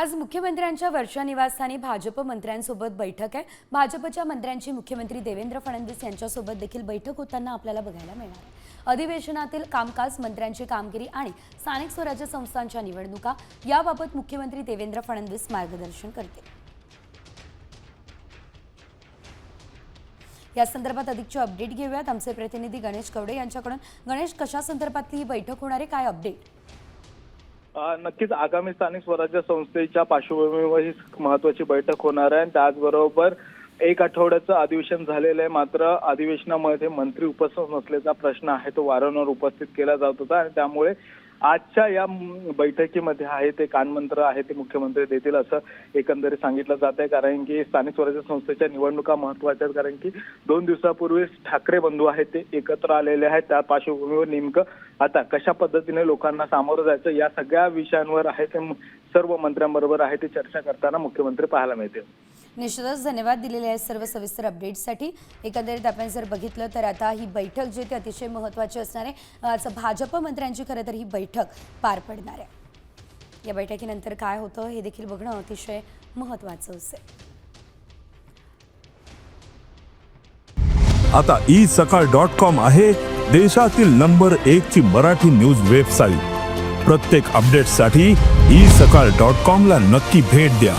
आज मुख्यमंत्र्यांच्या वर्षा निवासस्थानी भाजप मंत्र्यांसोबत बैठक आहे. भाजपच्या मंत्र्यांची मुख्यमंत्री देवेंद्र फडणवीस यांच्यासोबत देखील बैठक होताना आपल्याला बघायला मिळणार. अधिवेशनातील कामकाज मंत्र्यांची कामगिरी आणि स्थानिक स्वराज्य संस्थांच्या निवडणुका याबाबत मुख्यमंत्री देवेंद्र फडणवीस मार्गदर्शन करतील. या संदर्भात अधिकची अपडेट घेऊयात. आमचे प्रतिनिधी गणेश कवडे यांच्याकडून. गणेश कशा संदर्भातली ही बैठक होणार आहे? काय अपडेट? नक्कीच आगामी स्थानिक स्वराज्य संस्थेच्या पार्श्वभूमीवर ही महत्वाची बैठक होणार आहे. आणि त्याचबरोबर एक आठवड्याचं अधिवेशन झालेलं आहे. मात्र अधिवेशनामध्ये मंत्री उपस्थित नसल्याचा प्रश्न आहे. तो वारंवार उपस्थित केला जात होता आणि त्यामुळे आजच्या या बैठकीमध्ये आहे ते कानमंत्र आहे ते मुख्यमंत्री देतील असं एकंदरीत सांगितलं जात आहे. कारण की स्थानिक स्वराज्य संस्थेच्या निवडणुका महत्त्वाच्या आहेत. कारण की दोन दिवसापूर्वी ठाकरे बंधू आहेत ते एकत्र आलेले आहेत. त्या पार्श्वभूमीवर नेमकं आता कशा पद्धतीने लोकांना सामोरं जायचं या सगळ्या विषयांवर आहे ते सर्व मंत्र्यांबरोबर आहे ते चर्चा करताना मुख्यमंत्री पाहायला मिळतील. निश्चितच धन्यवाद दिलेले आहेत सर्व सविस्तर अपडेट्ससाठी एकंदरीत आपण जर बघितलं तर आता ही बैठक जी ती अतिशय महत्त्वाची असणार आहे. आज भाजप मंत्र्यांची खरं तर ही बैठक पार पडणार आहे. या बैठकीनंतर काय होतं हे देखील बघणं अतिशय महत्त्वाचं असेल. आता ई सकाळ डॉट कॉम आहे देशातील नंबर एक ची मराठी न्यूज वेबसाईट प्रत्येक अपडेटसाठी ई सकाळ डॉट कॉम ला नक्की भेट द्या.